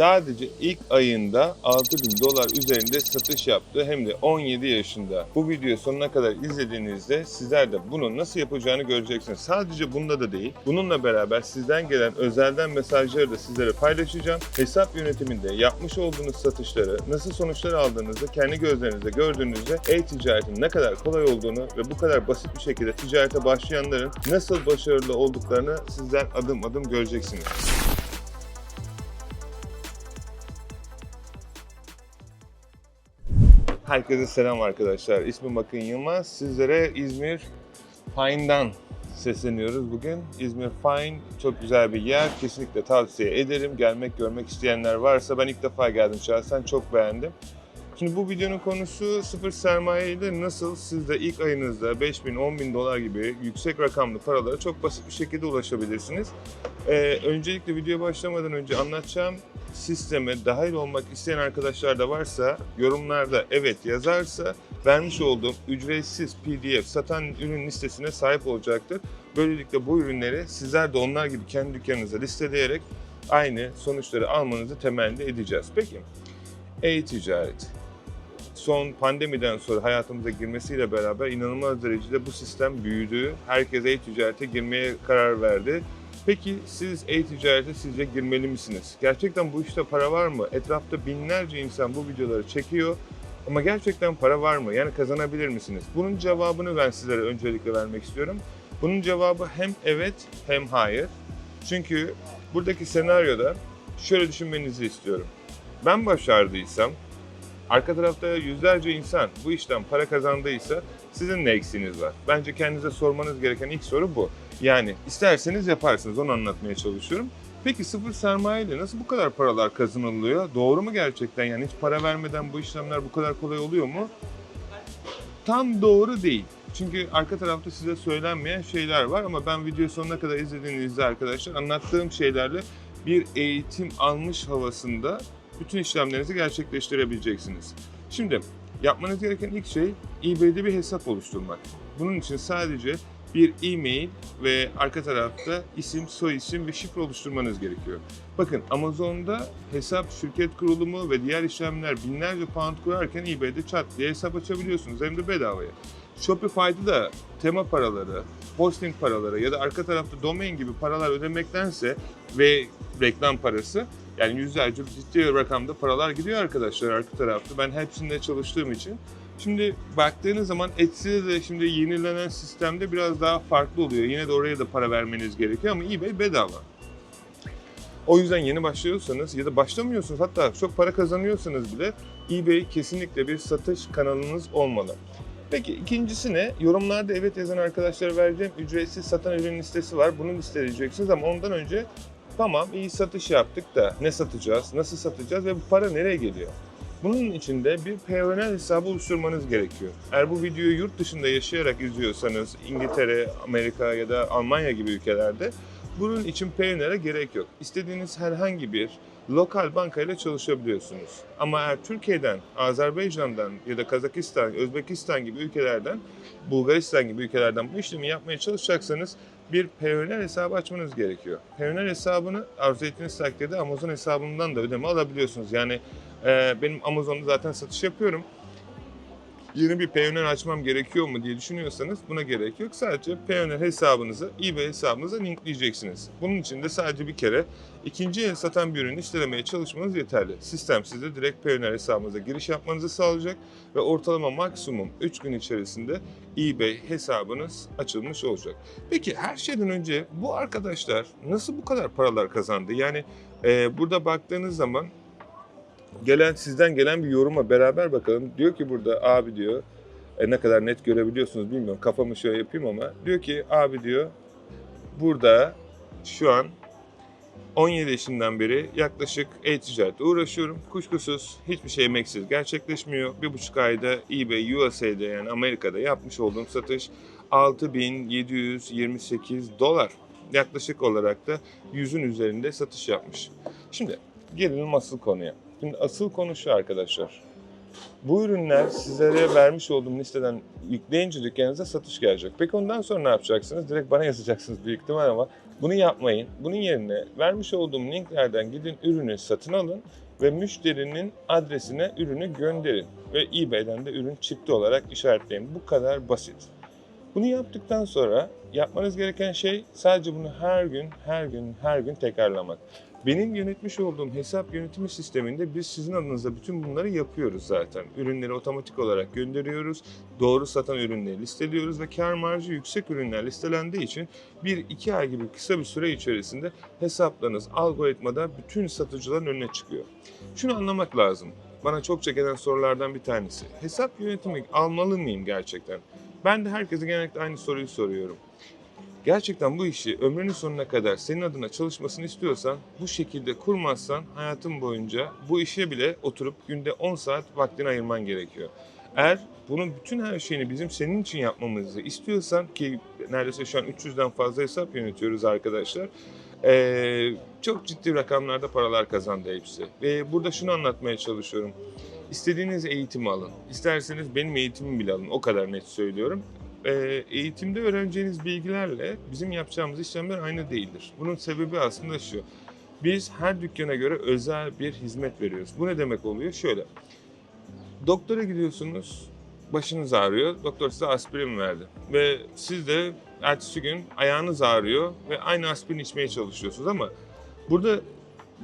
sadece ilk ayında 6000 dolar üzerinde satış yaptı hem de 17 yaşında. Bu videoyu sonuna kadar izlediğinizde sizler de bunu nasıl yapacağını göreceksiniz. Sadece bunda da değil. Bununla beraber sizden gelen özelden mesajları da sizlere paylaşacağım. Hesap yönetiminde yapmış olduğunuz satışları nasıl sonuçlar aldığınızı kendi gözlerinizle gördüğünüzde e-ticaretin ne kadar kolay olduğunu ve bu kadar basit bir şekilde ticarete başlayanların nasıl başarılı olduklarını sizden adım adım göreceksiniz. Herkese selam arkadaşlar. İsmim Akın Yılmaz. Sizlere İzmir Fine'dan sesleniyoruz bugün. İzmir Fine çok güzel bir yer. Kesinlikle tavsiye ederim. Gelmek, görmek isteyenler varsa ben ilk defa geldim şahsen. Çok beğendim. Şimdi bu videonun konusu sıfır sermaye ile nasıl siz de ilk ayınızda 5 bin, 10 bin dolar gibi yüksek rakamlı paralara çok basit bir şekilde ulaşabilirsiniz. Ee, öncelikle videoya başlamadan önce anlatacağım sisteme dahil olmak isteyen arkadaşlar da varsa yorumlarda evet yazarsa vermiş olduğum ücretsiz PDF satan ürün listesine sahip olacaktır. Böylelikle bu ürünleri sizler de onlar gibi kendi dükkanınıza listeleyerek aynı sonuçları almanızı temenni edeceğiz. Peki e-ticaret son pandemiden sonra hayatımıza girmesiyle beraber inanılmaz derecede bu sistem büyüdü. Herkes e-ticarete girmeye karar verdi. Peki siz e-ticarete sizce girmeli misiniz? Gerçekten bu işte para var mı? Etrafta binlerce insan bu videoları çekiyor. Ama gerçekten para var mı? Yani kazanabilir misiniz? Bunun cevabını ben sizlere öncelikle vermek istiyorum. Bunun cevabı hem evet hem hayır. Çünkü buradaki senaryoda şöyle düşünmenizi istiyorum. Ben başardıysam, arka tarafta yüzlerce insan bu işten para kazandıysa sizin ne eksiğiniz var? Bence kendinize sormanız gereken ilk soru bu. Yani isterseniz yaparsınız, onu anlatmaya çalışıyorum. Peki sıfır sermaye ile nasıl bu kadar paralar kazanılıyor? Doğru mu gerçekten? Yani hiç para vermeden bu işlemler bu kadar kolay oluyor mu? Tam doğru değil. Çünkü arka tarafta size söylenmeyen şeyler var ama ben video sonuna kadar izlediğinizde arkadaşlar anlattığım şeylerle bir eğitim almış havasında bütün işlemlerinizi gerçekleştirebileceksiniz. Şimdi yapmanız gereken ilk şey eBay'de bir hesap oluşturmak. Bunun için sadece bir e-mail ve arka tarafta isim, soy isim ve şifre oluşturmanız gerekiyor. Bakın Amazon'da hesap, şirket kurulumu ve diğer işlemler binlerce pound kurarken eBay'de çat diye hesap açabiliyorsunuz hem de bedavaya. Shopify'da da tema paraları, hosting paraları ya da arka tarafta domain gibi paralar ödemektense ve reklam parası yani yüzlerce ciddi rakamda paralar gidiyor arkadaşlar arka tarafta. Ben hepsinde çalıştığım için. Şimdi baktığınız zaman Etsy'de de şimdi yenilenen sistemde biraz daha farklı oluyor. Yine de oraya da para vermeniz gerekiyor ama eBay bedava. O yüzden yeni başlıyorsanız ya da başlamıyorsunuz hatta çok para kazanıyorsanız bile eBay kesinlikle bir satış kanalınız olmalı. Peki ikincisi ne? Yorumlarda evet yazan arkadaşlara vereceğim ücretsiz satan ürün listesi var. Bunu listeleyeceksiniz ama ondan önce tamam iyi satış yaptık da ne satacağız, nasıl satacağız ve bu para nereye geliyor? Bunun için de bir Payoneer hesabı oluşturmanız gerekiyor. Eğer bu videoyu yurt dışında yaşayarak izliyorsanız İngiltere, Amerika ya da Almanya gibi ülkelerde bunun için Payoneer'e gerek yok. İstediğiniz herhangi bir lokal bankayla çalışabiliyorsunuz. Ama eğer Türkiye'den, Azerbaycan'dan ya da Kazakistan, Özbekistan gibi ülkelerden, Bulgaristan gibi ülkelerden bu işlemi yapmaya çalışacaksanız bir Payoneer hesabı açmanız gerekiyor. Payoneer hesabını arzu ettiğiniz takdirde Amazon hesabından da ödeme alabiliyorsunuz. Yani e, benim Amazon'da zaten satış yapıyorum. Yeni bir Payoneer açmam gerekiyor mu diye düşünüyorsanız buna gerek yok. Sadece Payoneer hesabınızı eBay hesabınıza linkleyeceksiniz. Bunun için de sadece bir kere ikinci el satan bir ürünü listelemeye çalışmanız yeterli. Sistem size direkt Payoneer hesabınıza giriş yapmanızı sağlayacak ve ortalama maksimum 3 gün içerisinde eBay hesabınız açılmış olacak. Peki her şeyden önce bu arkadaşlar nasıl bu kadar paralar kazandı? Yani e, burada baktığınız zaman gelen sizden gelen bir yoruma beraber bakalım. Diyor ki burada abi diyor e, ne kadar net görebiliyorsunuz bilmiyorum kafamı şöyle yapayım ama diyor ki abi diyor burada şu an 17 yaşından beri yaklaşık e-ticarette uğraşıyorum. Kuşkusuz hiçbir şey emeksiz gerçekleşmiyor. Bir buçuk ayda eBay USA'da yani Amerika'da yapmış olduğum satış 6728 dolar. Yaklaşık olarak da 100'ün üzerinde satış yapmış. Şimdi gelelim asıl konuya. Şimdi asıl konu şu arkadaşlar. Bu ürünler sizlere vermiş olduğum listeden yükleyince dükkanınıza satış gelecek. Peki ondan sonra ne yapacaksınız? Direkt bana yazacaksınız büyük ihtimal ama bunu yapmayın. Bunun yerine vermiş olduğum linklerden gidin ürünü satın alın ve müşterinin adresine ürünü gönderin. Ve eBay'den de ürün çıktı olarak işaretleyin. Bu kadar basit. Bunu yaptıktan sonra yapmanız gereken şey sadece bunu her gün, her gün, her gün tekrarlamak. Benim yönetmiş olduğum hesap yönetimi sisteminde biz sizin adınıza bütün bunları yapıyoruz zaten. Ürünleri otomatik olarak gönderiyoruz. Doğru satan ürünleri listeliyoruz ve kar marjı yüksek ürünler listelendiği için 1-2 ay gibi kısa bir süre içerisinde hesaplarınız algoritmada bütün satıcıların önüne çıkıyor. Şunu anlamak lazım. Bana çokça gelen sorulardan bir tanesi. Hesap yönetimi almalı mıyım gerçekten? Ben de herkese genellikle aynı soruyu soruyorum. Gerçekten bu işi ömrünün sonuna kadar senin adına çalışmasını istiyorsan bu şekilde kurmazsan hayatın boyunca bu işe bile oturup günde 10 saat vaktini ayırman gerekiyor. Eğer bunun bütün her şeyini bizim senin için yapmamızı istiyorsan ki neredeyse şu an 300'den fazla hesap yönetiyoruz arkadaşlar. Ee, çok ciddi rakamlarda paralar kazandı hepsi. Ve burada şunu anlatmaya çalışıyorum. İstediğiniz eğitimi alın. İsterseniz benim eğitimimi bile alın. O kadar net söylüyorum. Ee, eğitimde öğreneceğiniz bilgilerle bizim yapacağımız işlemler aynı değildir. Bunun sebebi aslında şu. Biz her dükkana göre özel bir hizmet veriyoruz. Bu ne demek oluyor? Şöyle. Doktora gidiyorsunuz, başınız ağrıyor. Doktor size aspirin verdi. Ve siz de ertesi gün ayağınız ağrıyor ve aynı aspirin içmeye çalışıyorsunuz ama burada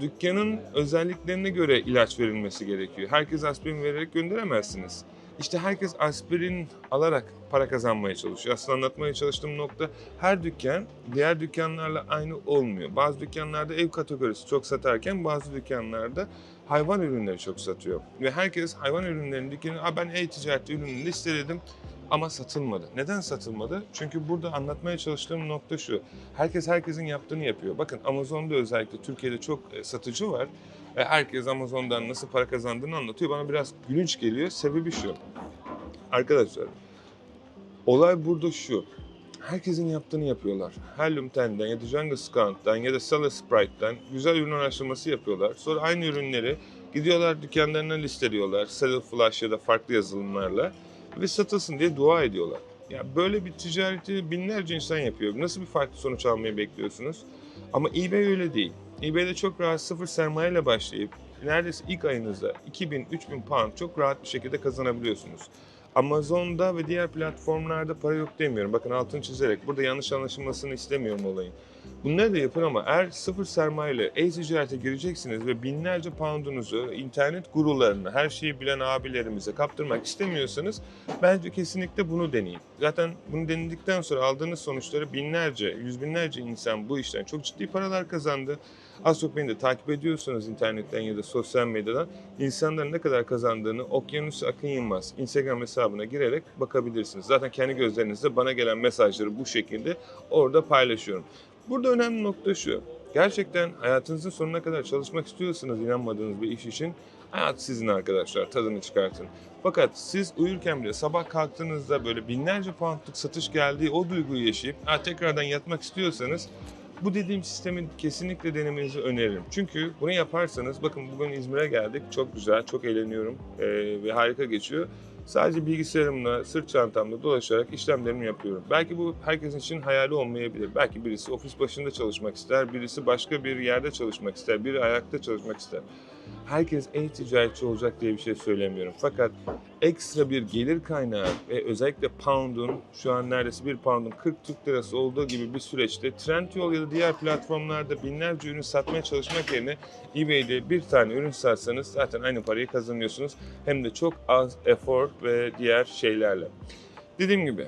dükkanın özelliklerine göre ilaç verilmesi gerekiyor. Herkes aspirin vererek gönderemezsiniz. İşte herkes aspirin alarak para kazanmaya çalışıyor. Aslında anlatmaya çalıştığım nokta her dükkan diğer dükkanlarla aynı olmuyor. Bazı dükkanlarda ev kategorisi çok satarken bazı dükkanlarda hayvan ürünleri çok satıyor. Ve herkes hayvan ürünlerinin dükkanı, ben e-ticaret ürününü listeledim ama satılmadı. Neden satılmadı? Çünkü burada anlatmaya çalıştığım nokta şu. Herkes herkesin yaptığını yapıyor. Bakın Amazon'da özellikle Türkiye'de çok e, satıcı var. Ve herkes Amazon'dan nasıl para kazandığını anlatıyor. Bana biraz gülünç geliyor. Sebebi şu. Arkadaşlar olay burada şu. Herkesin yaptığını yapıyorlar. Helium 10'den ya da Jungle Scout'tan ya da Solar Sprite'den güzel ürün araştırması yapıyorlar. Sonra aynı ürünleri gidiyorlar dükkanlarına listeliyorlar. Cellular Flash ya da farklı yazılımlarla ve satılsın diye dua ediyorlar. Ya böyle bir ticareti binlerce insan yapıyor. Nasıl bir farklı sonuç almayı bekliyorsunuz? Ama eBay öyle değil. eBay'de çok rahat sıfır sermayeyle başlayıp neredeyse ilk ayınızda 2000-3000 pound çok rahat bir şekilde kazanabiliyorsunuz. Amazon'da ve diğer platformlarda para yok demiyorum. Bakın altını çizerek burada yanlış anlaşılmasını istemiyorum olayın. Bunları da yapın ama eğer sıfır sermayeyle e-ticarete gireceksiniz ve binlerce poundunuzu internet gurularına, her şeyi bilen abilerimize kaptırmak istemiyorsanız bence kesinlikle bunu deneyin. Zaten bunu denedikten sonra aldığınız sonuçları binlerce, yüz binlerce insan bu işten çok ciddi paralar kazandı. Az çok beni de takip ediyorsanız internetten ya da sosyal medyadan insanların ne kadar kazandığını Okyanus Akın Yılmaz Instagram hesabına girerek bakabilirsiniz. Zaten kendi gözlerinizle bana gelen mesajları bu şekilde orada paylaşıyorum. Burada önemli nokta şu. Gerçekten hayatınızın sonuna kadar çalışmak istiyorsanız inanmadığınız bir iş için hayat sizin arkadaşlar tadını çıkartın. Fakat siz uyurken bile sabah kalktığınızda böyle binlerce poundluk satış geldiği o duyguyu yaşayıp tekrardan yatmak istiyorsanız bu dediğim sistemi kesinlikle denemenizi öneririm. Çünkü bunu yaparsanız bakın bugün İzmir'e geldik. Çok güzel, çok eğleniyorum ee, ve harika geçiyor. Sadece bilgisayarımla, sırt çantamla dolaşarak işlemlerimi yapıyorum. Belki bu herkesin için hayali olmayabilir. Belki birisi ofis başında çalışmak ister, birisi başka bir yerde çalışmak ister, biri ayakta çalışmak ister. Herkes e-ticaretçi olacak diye bir şey söylemiyorum. Fakat ekstra bir gelir kaynağı ve özellikle pound'un şu an neredeyse bir pound'un 40 Türk lirası olduğu gibi bir süreçte Trendyol ya da diğer platformlarda binlerce ürün satmaya çalışmak yerine eBay'de bir tane ürün satsanız zaten aynı parayı kazanıyorsunuz. Hem de çok az efor ve diğer şeylerle. Dediğim gibi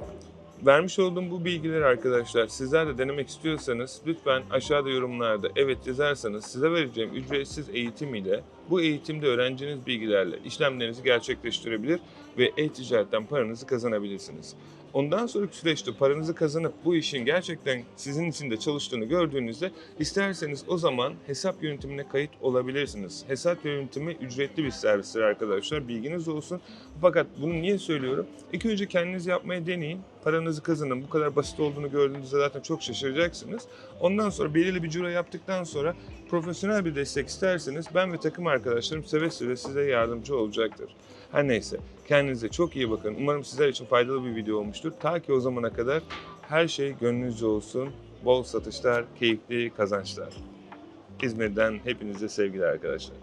Vermiş olduğum bu bilgileri arkadaşlar sizler de denemek istiyorsanız lütfen aşağıda yorumlarda evet yazarsanız size vereceğim ücretsiz eğitim ile bu eğitimde öğreneceğiniz bilgilerle işlemlerinizi gerçekleştirebilir ve e-ticaretten paranızı kazanabilirsiniz. Ondan sonraki süreçte paranızı kazanıp bu işin gerçekten sizin için de çalıştığını gördüğünüzde isterseniz o zaman hesap yönetimine kayıt olabilirsiniz. Hesap yönetimi ücretli bir servistir arkadaşlar. Bilginiz olsun. Fakat bunu niye söylüyorum? İlk önce kendiniz yapmaya deneyin. Paranızı kazanın. Bu kadar basit olduğunu gördüğünüzde zaten çok şaşıracaksınız. Ondan sonra belirli bir ciro yaptıktan sonra profesyonel bir destek isterseniz ben ve takım arkadaşlarım seve seve size yardımcı olacaktır. Her neyse kendinize çok iyi bakın. Umarım sizler için faydalı bir video olmuştur. Ta ki o zamana kadar her şey gönlünüzce olsun. Bol satışlar, keyifli kazançlar. İzmir'den hepinize sevgiler arkadaşlar.